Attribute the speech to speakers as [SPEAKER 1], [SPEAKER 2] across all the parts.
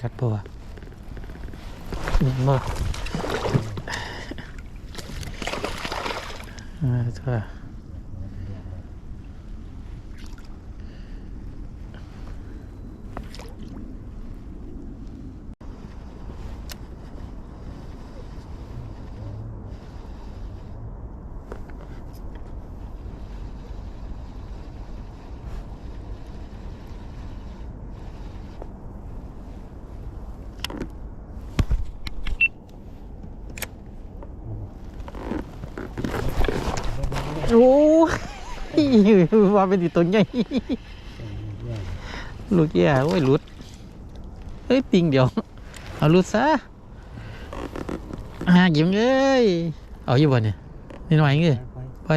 [SPEAKER 1] กัดปะวะนี่บ่เออเถอะ โอ้ยว่าเป็นติดตัวใหญ่ลูกแย่โอ้ยหลุดเฮ้ยปิงเดียว เอาหลุดซะหายิ้มเอ้ยเอาอยู่บ่เนี่ยนี่หน่อยเงี้ยไป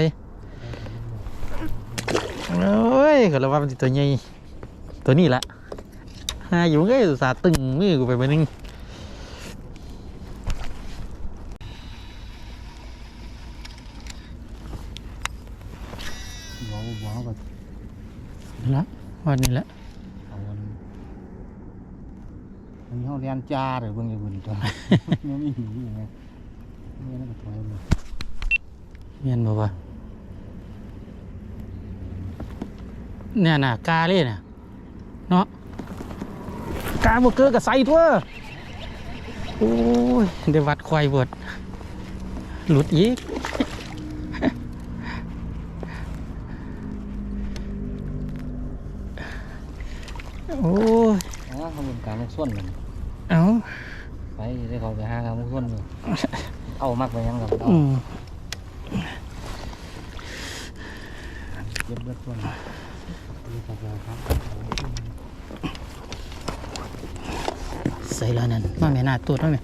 [SPEAKER 1] โอ้ยก็แล้วว่าเป็นติดตัวใหญ่ตัวนี้ละหาอยู่เอ้ยอุตส่าห์ตึงมือกูไปไปนึง
[SPEAKER 2] บอกบอกก็
[SPEAKER 1] นี่ละวันนี้ละ
[SPEAKER 2] เอาวันมันเขาเรียนจ้าเลยเบิ่งอยู่บนตัวมันไม่หิวอย่างเงี้ยนี่นั่นก็ถอยเลย
[SPEAKER 1] เมียนบอกว่าเนี่ยน่ะกาเลยน่ะเนาะกาบวกเกอร์กับใส่ทั่วโอ้ยเดี๋ยววัดควายเบิดหลุดอีก โอ้ย
[SPEAKER 2] อ๋อเขาเป็นการลงส้นมัน
[SPEAKER 1] เอา
[SPEAKER 2] ไปได้เขาไปหาการลงส้นเลยเอามากไปยังกับเอา
[SPEAKER 1] อืม
[SPEAKER 2] เก็บเลือดส้นนี่ครับครับ
[SPEAKER 1] ใส่แล้วนั่นมาแม่หน้าตัวมาแม่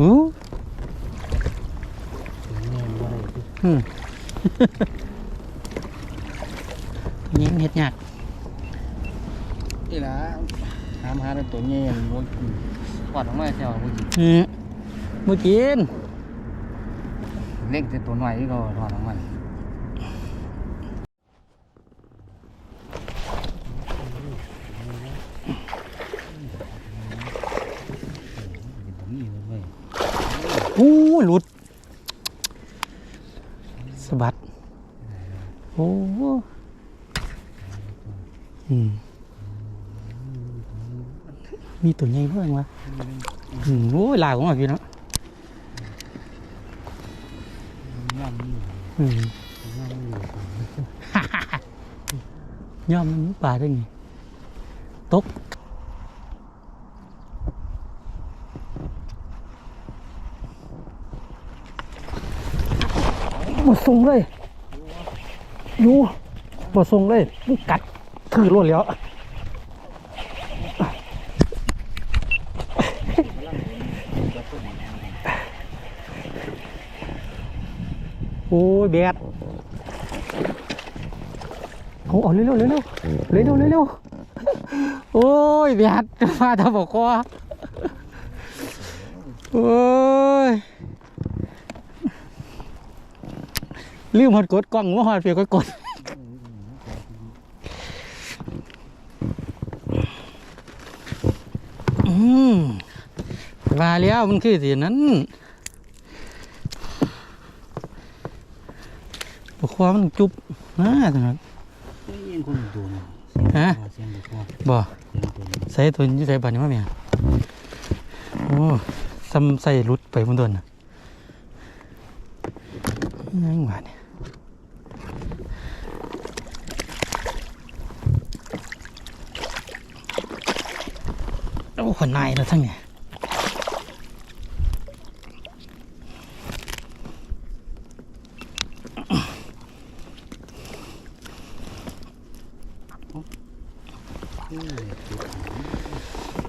[SPEAKER 1] อู้
[SPEAKER 2] นี่ว่าอะไร
[SPEAKER 1] อืมยิงเห็ดยาก
[SPEAKER 2] นี่ละหามหาได้ตัวเงี้ยมันปอดออกมาแถวผู้หญิง
[SPEAKER 1] อืมเมื่อกิน
[SPEAKER 2] เล็กแต่ตัวหน่อยที่เขาถอดออกมานี่เลย
[SPEAKER 1] อู้หลุดสะบัด โอ้อืมมีตัวใหญ่เพิ่งวะอืมโอ้ยลายของมันพี่เนาะ
[SPEAKER 2] ย่ำนี่
[SPEAKER 1] อืม
[SPEAKER 2] ย่ำนี่
[SPEAKER 1] ย่อมมันปลาได้ไงตก หมดทรงเลยอยู่หมดทรงเลยมันกัดถือรวดแล้วโอ้ยแบดเอาเอาเร็วเร็วเร็วเร็วเร็วโอ้ยแบดมาทำบอกคอโอ้ย ลืมหดกดกล้องว่าหอดเปียกก็กดอืมว่าแล้วมันคือสินั้นบอกคอมันจุบนะตรงนั้น
[SPEAKER 2] นี่ยังคนดูนะ
[SPEAKER 1] ฮะ
[SPEAKER 2] เสียงบุกว่า
[SPEAKER 1] บ่
[SPEAKER 2] เสียงตัวนี้
[SPEAKER 1] ใส่ตัวนี้ใส่บัตรนี่มาเมียโอ้ซ้ำใส่รุดไปบนต้นน่ะยังหวานเนี่ย โอ้ขนนายเราทั้งเนี่ย